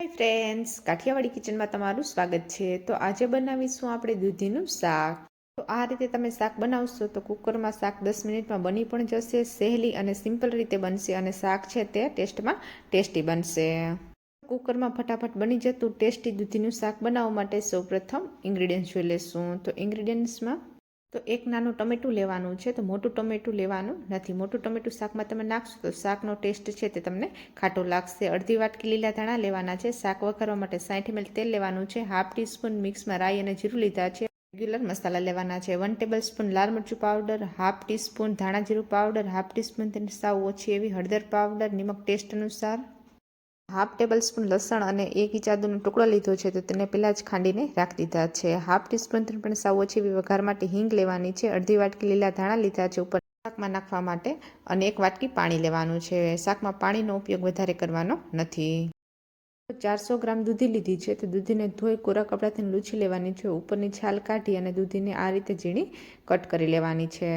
Hi friends Kathiawadi કિચનમાં તમારું સ્વાગત છે. તો આજે બનાવીશું આપણે દૂધીનું શાક. તો આ રીતે તમે શાક બનાવશો તો કુકરમાં શાક દસ મિનિટમાં બની પણ જશે, સહેલી અને સિમ્પલ રીતે બનશે અને શાક છે તે ટેસ્ટમાં ટેસ્ટી બનશે. કુકરમાં ફટાફટ બની જતું ટેસ્ટી દૂધીનું શાક બનાવવા માટે સૌપ્રથમ ઇન્ગ્રીડિયન્ટ્સ જોઈ લેશું. તો ઇન્ગ્રીડિયન્ટ્સમાં તો એક નાનું ટમેટું લેવાનું છે, તો મોટું ટમેટું લેવાનું નથી. મોટું ટમેટું શાકમાં તમે નાખશો તો શાકનો ટેસ્ટ છે તે તમને ખાટો લાગશે. અડધી વાટકી લીલા ધાણા લેવાના છે. શાક વઘારવા માટે સાઠ એમએલ તેલ લેવાનું છે. હાફ ટીસ્પૂન મિક્સમાં રાઈ અને જીરું લીધા છે. રેગ્યુલર મસાલા લેવાના છે. વન ટેબલ સ્પૂન લાલ મરચું પાવડર, હાફ ટીસ્પૂન ધાણા જીરું પાવડર, હાફ ટીસ્પૂન તેની સાવ ઓછી એવી હળદર પાવડર, નિમક ટેસ્ટ અનુસાર. હાફ ટેબલ સ્પૂન લસણ અને એક ઇચાદુનો ટુકડો લીધો છે, તો તેને પહેલાં જ ખાંડીને રાખી દીધા છે. હાફ ટીસ્પૂનથી પણ સાવ ઓછી એવી વઘાર માટે હિંગ લેવાની છે. અડધી વાટકી લીલા ધાણા લીધા છે, ઉપર શાકમાં નાખવા માટે અને એક વાટકી પાણી લેવાનું છે. શાકમાં પાણીનો ઉપયોગ વધારે કરવાનો નથી. ચારસો ગ્રામ દૂધી લીધી છે, તો દૂધીને ધોઈ કોરા કપડાથી લૂછી લેવાની છે. ઉપરની છાલ કાઢી અને દૂધીને આ રીતે ઝીણી કટ કરી લેવાની છે.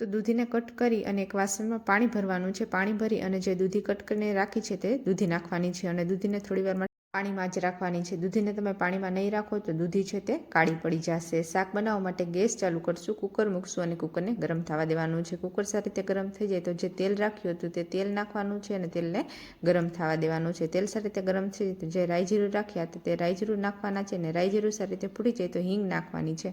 તો દૂધીને કટ કરી અને એક વાસણમાં પાણી ભરવાનું છે. પાણી ભરી અને જે દૂધી કટ કરીને રાખી છે તે દૂધી નાખવાની છે અને દૂધીને થોડી વાર પાણીમાં જ રાખવાની છે. દૂધીને તમે પાણીમાં નહીં રાખો તો દૂધી છે તે કાળી પડી જશે. શાક બનાવવા માટે ગેસ ચાલુ કરશું, કુકર મૂકશું અને કુકરને ગરમ થવા દેવાનું છે. કુકર સારી રીતે ગરમ થઈ જાય તો જે તેલ રાખ્યું હતું તે તેલ નાખવાનું છે અને તેલને ગરમ થવા દેવાનું છે. તેલ સારી રીતે ગરમ થઈ જાય તો જે રાઈ જીરું રાખ્યા હતા તે રાઈ જીરું નાખવાના છે અને રાઈ જીરું સારી રીતે ફૂટી જાય તો હિંગ નાખવાની છે.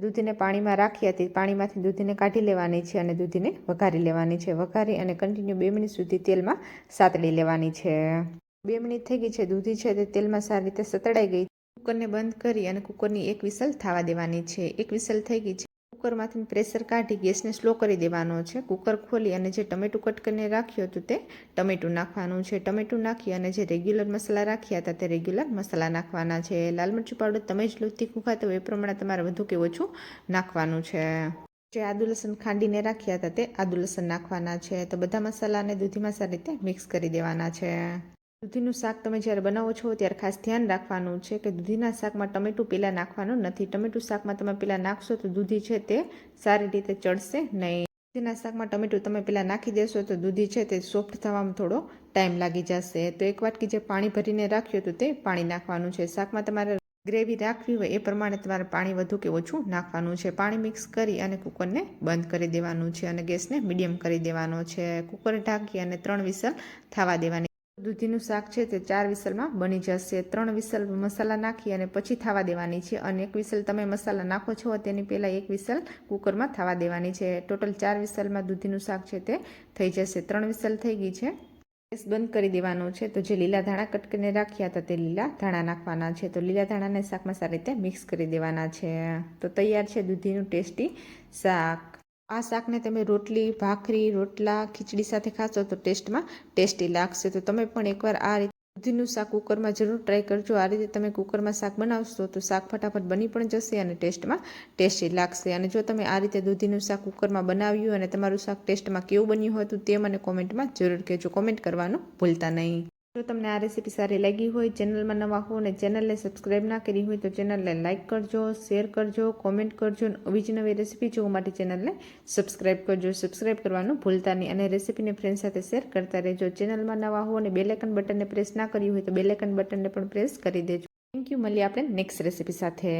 દૂધીને પાણીમાં રાખી હતી. પાણીમાંથી દૂધીને કાઢી લેવાની છે અને દૂધીને વઘારી લેવાની છે. વઘારી અને કન્ટિન્યુ બે મિનિટ સુધી તેલમાં સાતળી લેવાની છે. બે મિનિટ થઈ ગઈ છે. દૂધી છે તે તેલમાં સારી રીતે સતડાઈ ગઈ. કુકરને બંધ કરી અને કુકરની એક વિસલ થવા દેવાની છે. એક વિસલ થઈ ગઈ છે. કુકરમાંથી પ્રેશર કાઢી ગેસને સ્લો કરી દેવાનો છે. કુકર ખોલી અને જે ટમેટું કટ કરીને રાખ્યું હતું તે ટમેટું નાખવાનું છે. ટમેટું નાખી અને જે રેગ્યુલર મસાલા રાખ્યા હતા તે રેગ્યુલર મસાલા નાખવાના છે. લાલ મરચું પાવડર તમે જ લોથી ખાતા હોય એ પ્રમાણે તમારે વધુ કે ઓછું નાખવાનું છે. જે આદુ લસણ ખાંડીને રાખ્યા હતા તે આદુ લસણ નાખવાના છે. તો બધા મસાલાને દૂધીમાં સારી રીતે મિક્સ કરી દેવાના છે. દૂધીનું શાક તમે જ્યારે બનાવો છો ત્યારે ખાસ ધ્યાન રાખવાનું છે કે દૂધીના શાકમાં ટમેટું પહેલાં નાખવાનું નથી. ટમેટું શાકમાં તમે પહેલાં નાખશો તો દૂધી છે તે સારી રીતે ચડશે નહીં. દૂધીના શાકમાં ટમેટું તમે પહેલાં નાખી દેશો તો દૂધી છે તે સોફ્ટ થવામાં થોડો ટાઈમ લાગી જશે. તો એક વાટકી જે પાણી ભરીને રાખ્યું હતું તે પાણી નાખવાનું છે. શાકમાં તમારે ગ્રેવી રાખવી હોય એ પ્રમાણે તમારે પાણી વધુ કે ઓછું નાખવાનું છે. પાણી મિક્સ કરી અને કુકરને બંધ કરી દેવાનું છે અને ગેસને મીડિયમ કરી દેવાનો છે. કુકર ઢાંકી અને ત્રણ વિસલ થવા દેવાની દૂધીનું શાક છે તે ચાર વિસલમાં બની જશે. ત્રણ વિસલ મસાલા નાખી અને પછી થવા દેવાની છે. અને એક વિસલ તમે મસાલા નાખો છો, તેની પહેલાં એક વિસલ કુકરમાં થવા દેવાની છે. ટોટલ ચાર વિસલમાં દૂધીનું શાક છે તે થઈ જશે. ત્રણ વિસલ થઈ ગઈ છે. ગેસ બંધ કરી દેવાનું છે. તો જે લીલા ધાણા કટ કરીને રાખ્યા હતા તે લીલા ધાણા નાખવાના છે. તો લીલા ધાણાને શાકમાં સારી રીતે મિક્સ કરી દેવાના છે. તો તૈયાર છે દૂધીનું ટેસ્ટી શાક. આ શાકને તમે રોટલી, ભાખરી, રોટલા, ખીચડી સાથે ખાશો તો ટેસ્ટમાં ટેસ્ટી લાગશે. તો તમે પણ એકવાર આ રીતે દૂધીનું શાક કુકરમાં જરૂર ટ્રાય કરજો. આ રીતે તમે કુકરમાં શાક બનાવશો તો શાક ફટાફટ બની પણ જશે અને ટેસ્ટમાં ટેસ્ટી લાગશે. અને જો તમે આ રીતે દૂધીનું શાક કુકરમાં બનાવ્યું અને તમારું શાક ટેસ્ટમાં કેવું બન્યું હતું તે મને કોમેન્ટમાં જરૂર કહેજો. કોમેન્ટ કરવાનું ભૂલતા નહીં. જો તમને આ રેસીપી સારી લાગી હોય, ચેનલમાં નવા હો અને ચેનલને સબસ્ક્રાઈબ ના કરી હોય, તો ચેનલને લાઇક કરજો, શેર કરજો, કોમેન્ટ કરજો અને આવી જ નવી રેસીપી જોવા માટે ચેનલને સબસ્ક્રાઈબ કરજો. સબસ્ક્રાઈબ કરવાનું ભૂલતા નહીં અને રેસીપીને ફ્રેન્ડ સાથે શેર કરતા રહેજો. ચેનલમાં નવા હો અને બેલેકન બટનને પ્રેસ ના કર્યું હોય, તો બેલેકન બટનને પણ પ્રેસ કરી દેજો. થેન્ક યુ મળીએ આપણે નેક્સ્ટ રેસીપી સાથે.